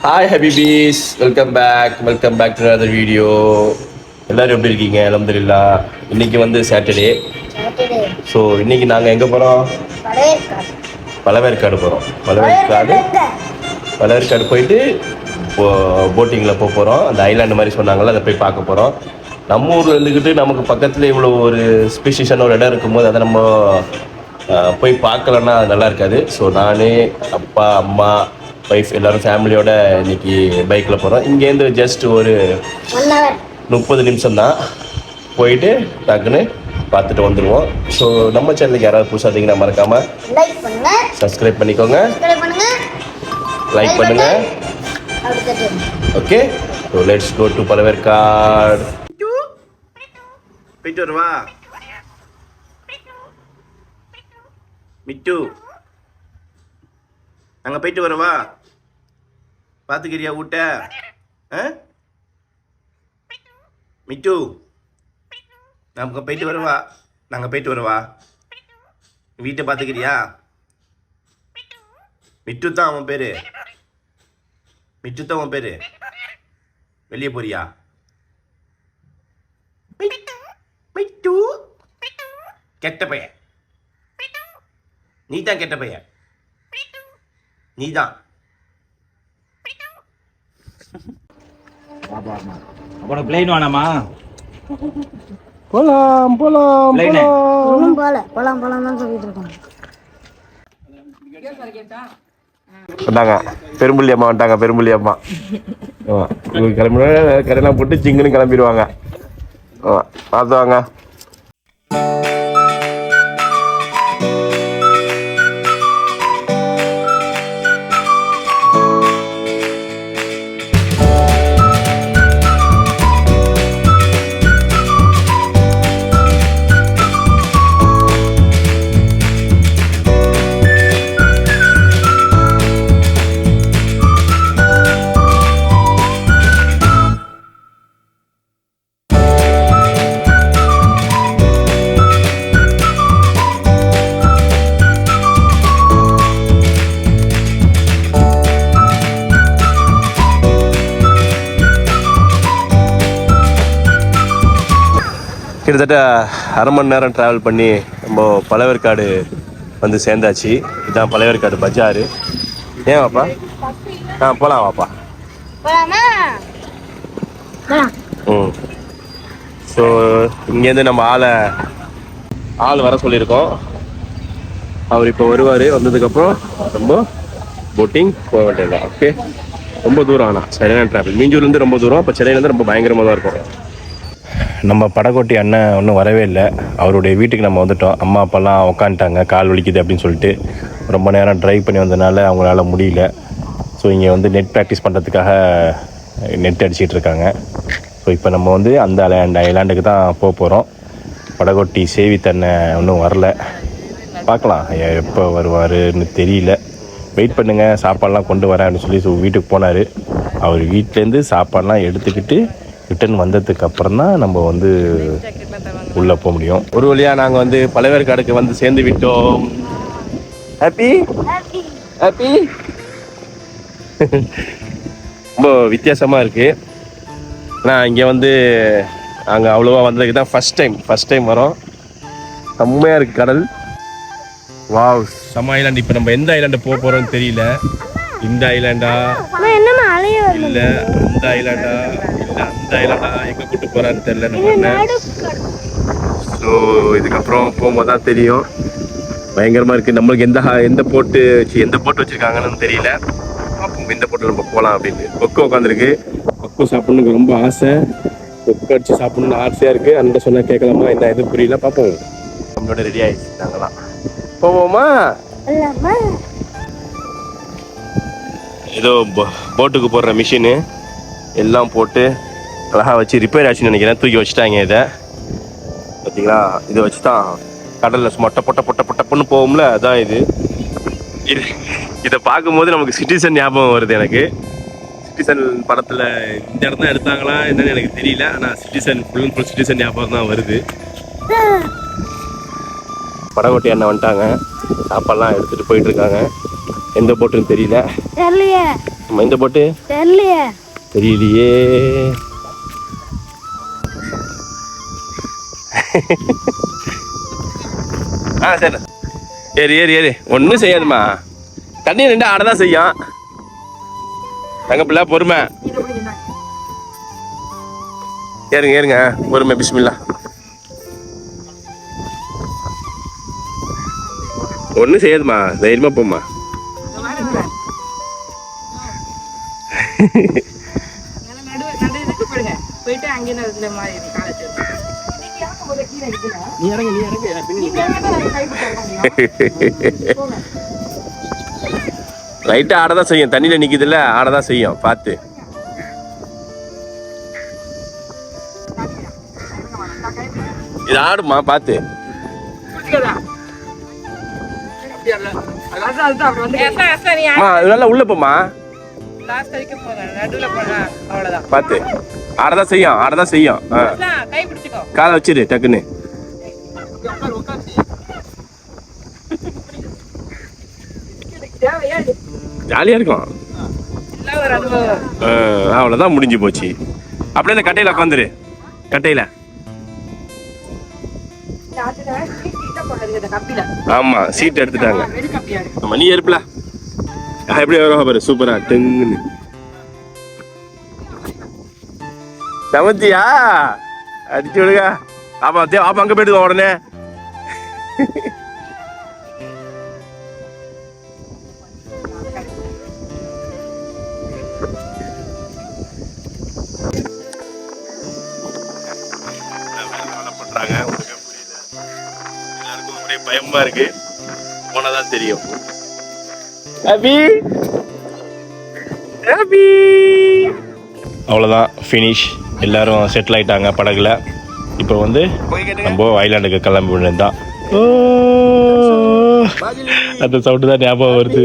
Hi ஹபிபீஸ் welcome back welcome back to other video எல்லாரும் எப்படி இருக்கீங்க? அலமதுல்லா இன்னைக்கு வந்து சாட்டர்டே ஸோ இன்னைக்கு நாங்கள் எங்கே போகிறோம் பழவேற்காடு போகிறோம் பழவேற்காடு பழவேற்காடு போயிட்டு போட்டிங்கில் போக போகிறோம் அந்த ஐலாண்டு மாதிரி சொன்னாங்கல்ல அதை போய் பார்க்க போகிறோம் நம்ம ஊரில் இருந்துக்கிட்டு நமக்கு பக்கத்தில் இவ்வளோ ஒரு ஸ்பெசிஷான ஒரு இடம் இருக்கும்போது அதை நம்ம போய் பார்க்கலன்னா அது நல்லா இருக்காது. ஸோ நான் அப்பா அம்மா ஒய்ஃப் எல்லாரும் ஃபேமிலியோட இன்னைக்கு பைக்கில் போகிறோம் இங்கேருந்து ஜஸ்ட் ஒரு முப்பது நிமிஷம் தான் போயிட்டு டக்குன்னு பார்த்துட்டு வந்துடுவோம் ஸோ நம்ம சேனலுக்கு யாராவது புதுசாக இருந்தீங்கன்னா மறக்காமல் சப்ஸ்கிரைப் பண்ணிக்கோங்க. லைக் பண்ணுங்க. அப்படி தட்டு okay so let's go to Pazhaverkadu போயிட்டு வருவா மிட்டு அங்கே போயிட்டு வரவா? பார்த்துக்கிறியா ஊட்ட? ஆ? மிட்டு. நமக்கு போயிட்டு வருவா? நாங்கள் போயிட்டு வரவா? வீட்டை பார்த்துக்கிறியா மிட்டு தான் அவன் பேர். தான் உன் பேர். வெளியே போறியா? கெட்ட பையன். நீ தான் கெட்ட பையன். நீ தான் உனக்கு பிளைன் வேணாமா? போலாம் போலாம் போகல. போலாம் போலாம் தான் சொல்லிட்டு இருக்கோம். வந்தாங்க. பெரும்புள்ளி அம்மா வந்துட்டாங்க பெரும்புள்ளி அம்மா. ஆமா கிளம்புனா கிளம்பினா கடையெல்லாம் போட்டு சிங்குன்னு கிளம்பிடுவாங்க. ஆமாம் பார்த்து கிட்டத்தட்ட அரை மணி நேரம் ட்ராவல் பண்ணி நம்ம பழவேற்காடு வந்து சேர்ந்தாச்சு. இதுதான் பழவேற்காடு பஜாரு. ஏன் வாப்பா? ஆ போகலாம் வாப்பா. ம். ஸோ இங்கேருந்து நம்ம ஆளை ஆள் வர சொல்லியிருக்கோம். அவர் இப்போ வருவார். வந்ததுக்கப்புறம் ரொம்ப போட்டிங் போக வேண்டியதுதான். ஓகே ரொம்ப தூரம் ஆனால் சரியான ட்ராவல் மீஞ்சூர்லேருந்து ரொம்ப தூரம் அப்போ சென்னையிலேருந்து ரொம்ப பயங்கரமாக தான் இருக்கும். நம்ம படகோட்டி அண்ணன் ஒன்றும் வரவே இல்லை. அவருடைய வீட்டுக்கு நம்ம வந்துட்டோம். அம்மா அப்பாலாம் உக்காந்துட்டாங்க. கால் வலிக்குது அப்படின்னு சொல்லிட்டு ரொம்ப நேரம் ட்ரைவ் பண்ணி வந்ததுனால அவங்களால முடியல. ஸோ இங்கே வந்து நெட் ப்ராக்டிஸ் பண்ணுறதுக்காக நெட் அடிச்சிட்டு இருக்காங்க. ஸோ இப்போ நம்ம வந்து அந்த லேண்ட் ஐலாண்டுக்கு தான் போக போகிறோம் படகோட்டி சேவி தன்னை ஒன்றும் வரல. பார்க்கலாம். எப்போ வருவாருன்னு தெரியல. வெயிட் பண்ணுங்கள் சாப்பாடெலாம் கொண்டு வரேன் அப்படின்னு சொல்லி வீட்டுக்கு போனார். அவர் வீட்டிலேருந்து சாப்பாடெலாம் எடுத்துக்கிட்டு ரிட்டர்ன் வந்ததுக்கு அப்புறம் தான் நம்ம வந்து உள்ளே போக முடியும். ஒரு வழியாக நாங்கள் வந்து பழவேற்காடுக்கு வந்து சேர்ந்து விட்டோம். ஹாப்பி ஹாப்பி ரொம்ப வித்தியாசமாக இருக்குது ஆனால் இங்கே வந்து அங்கே அவ்வளோவா வந்ததுக்கு தான் ஃபஸ்ட் டைம் ஃபஸ்ட் டைம் வரோம். செம்மையாக இருக்குது கடல். வாவ் செம்ம ஐலாண்ட் இப்போ நம்ம எந்த ஐலாண்டு போக போகிறோம்னு தெரியல. இந்த ஐலாண்டா இல்லை அந்த ஐலாண்டா இல்லை அந்த ஐலாண்டா எங்கே கூட்டு போகிறான்னு தெரியல நம்ம ஸோ இதுக்கப்புறம் போகும்போது தான் தெரியும். பயங்கரமாக இருக்குது நம்மளுக்கு எந்த ஹா- எந்த போட்டு சி, எந்த போட்டு வச்சுருக்காங்கன்னு தெரியல. பார்ப்போம் எந்த போட்டில் நம்ம போகலாம் அப்படின்ட்டு கொக்கு உட்காந்துருக்கு கொக்கு சாப்பிடணுக்கு ரொம்ப ஆசை. கொக்கு அடிச்சு சாப்பிடணும்னு ஆசையாக இருக்குது அண்ணன் சொன்னால் கேட்கலாமா? என்ன எதுவும் புரியல? பார்ப்போம். நம்மளோட ரெடி ஆயிடுச்சு. நாங்களாம் போவோமா? ஏதோ போட்டுக்கு போடுற மிஷினு எல்லாம் போட்டு அழகாக வச்சு ரிப்பேர் ஆச்சுன்னு நினைக்கிறேன். தூக்கி வச்சுட்டாங்க இதை. பார்த்தீங்களா? இதை வச்சு தான் கடலில் சும்மா டொப்ப டொப்ப டொப்ப டப்புன்னு போகும்ல அதான் இது. இது இதை பார்க்கும்போது நமக்கு சிட்டிசன் ஞாபகம் வருது எனக்கு. சிட்டிசன் படத்துல இந்த இடம் தான் எடுத்தாங்களா என்னன்னு எனக்கு தெரியல. ஆனா citizen full and full citizen ஞாபகம் தான் வருது. படகோட்டி அண்ணன் வந்துட்டாங்க. சாப்பாடுலாம் எடுத்துட்டு போயிட்டு இருக்காங்க எந்த போட்டுன்னு தெரியல. நம்ம இந்த போட்டு தெரியலையே. ஆ சரி. ஏறி ஏறி ஏறி. ஒன்றும் செய்யாதுமா தண்ணி ரெண்டு ஆடதான் செய்யும். தங்க பிள்ளை பொறுமை. ஏறுங்க ஏறுங்க. பொறுமை பிஸ்மில்லா. ஒன்றும் செய்யாதுமா தைரியமாக போம்மா. போயிட்டு அங்கே மாதிரி காலேஜ் நீ இறங்க நீ இறங்க. லைட்டா ஆடதான் செய்யும். தண்ணியில நிக்குதுல்ல ஆடதான் செய்யும். பார்த்து. இது ஆடுமா? பார்த்து. நல்லா உள்ள போமா பார்த்து. ஆடதான் செய்யும் ஆடதான் செய்யும். ஆ. காலை வச்சிரு டக்குன்னு ஜாலியா இருக்கும் அவ்வளவுதான் முடிஞ்சு போச்சு அப்படியே இந்த கட்டையில உட்காந்துரு கட்டையில ஆமா சீட் எடுத்துட்டாங்க மணி கப்பியா ஆமா நீ எப்படி வரும் பாரு சூப்பரா டெங்குன்னு சமத்தியா அடிச்சு விடுங்க ஆமா தே ஆமா அங்க போயிடுங்க உடனே பண்றாங்க ஒண்ணுமே புரியல எல்லாருக்கும் ஒரே பயமா இருக்கு போனதான் தெரியும் ஹாப்பி ஹாப்பி அவ்வளோதான் ஃபினிஷ் எல்லாரும் செட்டில் ஆயிட்டாங்க படகுல. இப்போ வந்து நம்ம ஐலாண்டுக்கு கிளம்பி விழுந்தான் அந்த சவுண்டு தான் ஞாபகம் வருது.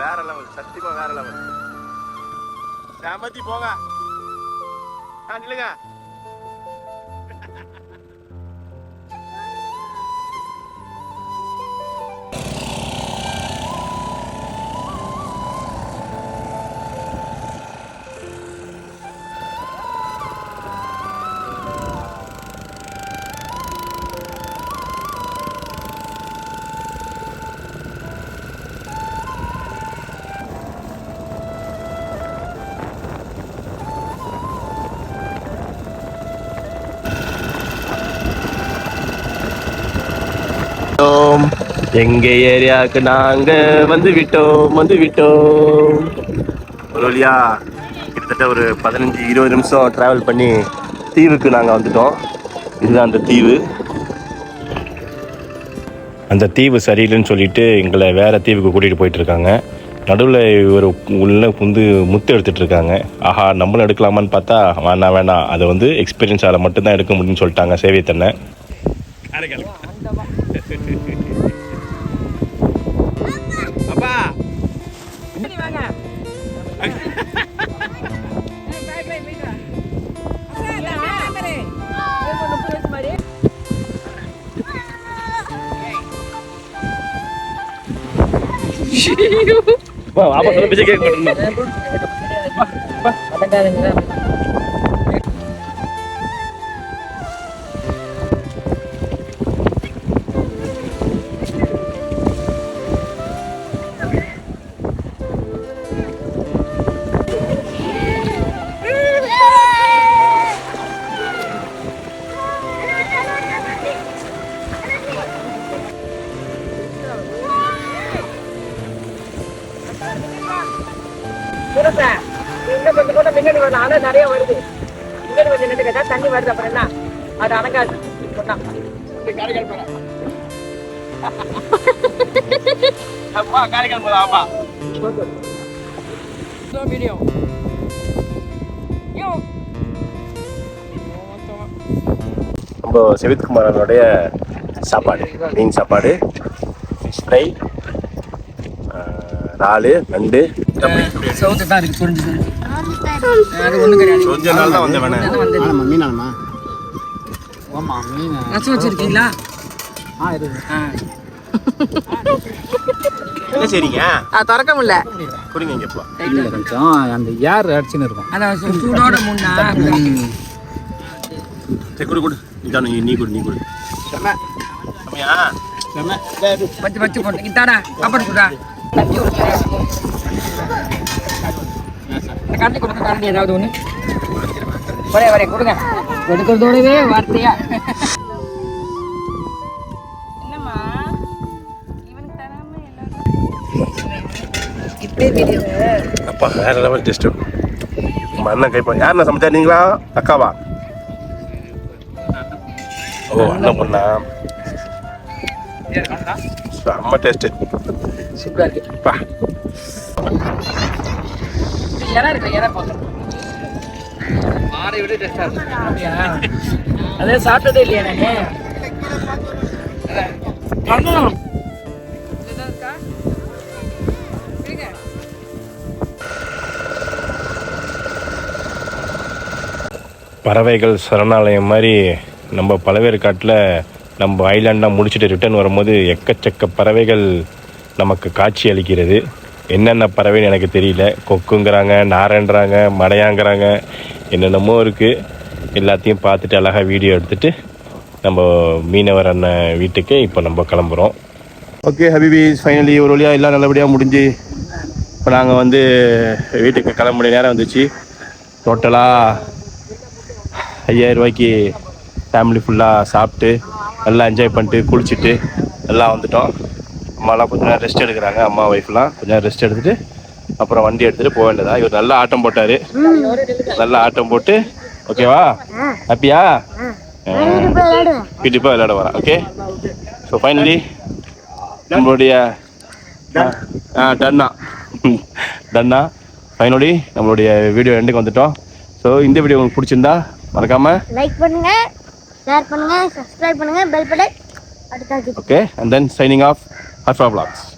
வேற லெவல் சத்தியமா வேற லெவல் சாமத்தி போங்க. ஆ நில்லுங்க. எங்க ஏரியாவுக்கு நாங்க வந்து விட்டோம் வந்து விட்டோம் ஒரு வழியா கிட்டத்தட்ட ஒரு பதினஞ்சு இருபது நிமிஷம் டிராவல் பண்ணி தீவுக்கு நாங்க வந்துட்டோம். இதுதான் அந்த தீவு. அந்த தீவு சரியில்லைன்னு சொல்லிட்டு எங்களை வேற தீவுக்கு கூட்டிட்டு போயிட்டு இருக்காங்க. நடுவில் ஒரு உள்ள புந்து முத்து எடுத்துட்டு இருக்காங்க. ஆஹா நம்மளும் எடுக்கலாமான்னு பார்த்தா வேணாம் வேணாம். அதை வந்து எக்ஸ்பீரியன்ஸ் அதில் மட்டும்தான் எடுக்க முடியும்னு சொல்லிட்டாங்க சேவியத்தண்ணை வாப்பா சொல்ல பேச கேட்க மாட்டேன் கொஞ்சம் நிறைய வருது. பின்னாடி கொஞ்சம் நின்னுட்டு தண்ணி வருது அப்புறம் என்ன? அது அணக்காது சொன்னா. அப்பா காரைக்கால் போதா அப்பா. வீடியோ யோ. நம்ம செவித்குமாரனுடைய சாப்பாடு மீன் சாப்பாடு. ஃபிஷ் ஃப்ரை இறாலு நண்டு. சவுத்து தான் இருக்கு புரிஞ்சுது. கொஞ்ச நாள் தான் வந்தேன். ஆமாம் மீன் ஆனமா ஆமாம் மீன். ரசம் வச்சிருக்கீங்களா? ஆ என்ன சரிங்க திறக்க முடியல. குடிங்க இங்கே இப்போ இல்லை கொஞ்சம் அந்த ஏர் அடிச்சுன்னு இருக்கும். அதான் சூடோட முன்னா. சரி குடு குடு. இதான் நீ நீ குடு நீ குடு. செம்மையா? பச்சு பச்சு போட்டு சாப்பாடு கொடுடா கொடுங்க கரண்டி ஏதாவது ஒண்ணு? ஒரே ஒரே கொடுங்க. கொடுக்கறதோடவே வார்த்தையா? என்னம்மா? இவனுக்கு தராம இப்படியே வீடியோ அப்பா வேற லெவல் டெஸ்ட் அண்ணன் கைப்பா யாருண்ணா சமைச்சா? நீங்களா? அக்காவா? ஓ அண்ணன் பொண்ணா? செம்ம டேஸ்ட் சூப்பரா இருக்கு. பா. இறா இருக்கு இறா பார்க்கணும் மாடை விட டெஸ்டா இருக்கு. அப்படியா? அதே சாப்பிட்டதே இல்லையா நானு பண்ணணும் பறவைகள் சரணாலயம் மாதிரி நம்ம பழவேற்காட்டில் நம்ம ஐலாண்டாக முடிச்சுட்டு ரிட்டர்ன் வரும்போது எக்கச்சக்க பறவைகள் நமக்கு காட்சி அளிக்கிறது. என்னென்ன பறவைன்னு எனக்கு தெரியல. கொக்குங்கிறாங்க நாரன்றாங்க மடையாங்கிறாங்க என்னென்னமோ இருக்குது எல்லாத்தையும் பார்த்துட்டு அழகாக வீடியோ எடுத்துட்டு நம்ம மீனவர் அண்ணன் வீட்டுக்கு இப்போ நம்ம கிளம்புறோம். ஓகே ஹபிபிஸ் ஃபைனலி ஒரு வழியாக எல்லாம் நல்லபடியாக முடிஞ்சு இப்போ நாங்கள் வந்து வீட்டுக்கு கிளம்ப நேரம் வந்துச்சு. டோட்டலாக ஐயாயிரம் ரூபாய்க்கு ஃபேமிலி ஃபுல்லாக சாப்பிட்டு நல்லா என்ஜாய் பண்ணிட்டு குளிச்சுட்டு எல்லாம் வந்துட்டோம். அம்மாலாம் கொஞ்ச நேரம் ரெஸ்ட் எடுக்கிறாங்க. அம்மா ஒய்ஃப்லாம் கொஞ்ச நேரம் ரெஸ்ட் எடுத்துட்டு அப்புறம் வண்டி எடுத்துகிட்டு போக வேண்டியதா இவர் நல்லா ஆட்டம் போட்டார். நல்லா ஆட்டம் போட்டு ஓகேவா ஹாப்பியா? போய் விளையாட வரேன் ஓகே ஸோ ஃபைனலி நம்மளுடைய ஆ டன்னா டன்னா ஃபைனலி நம்மளுடைய வீடியோ எண்டுக்கு வந்துட்டோம். ஸோ இந்த வீடியோ உங்களுக்கு பிடிச்சிருந்தா மறக்காமல் லைக் பண்ணுங்க ஷேர் பண்ணுங்க சப்ஸ்கிரைப் பண்ணுங்க பெல் பட்டன் அடுத்தாக்கி Okay, and then signing Afra Vlogs.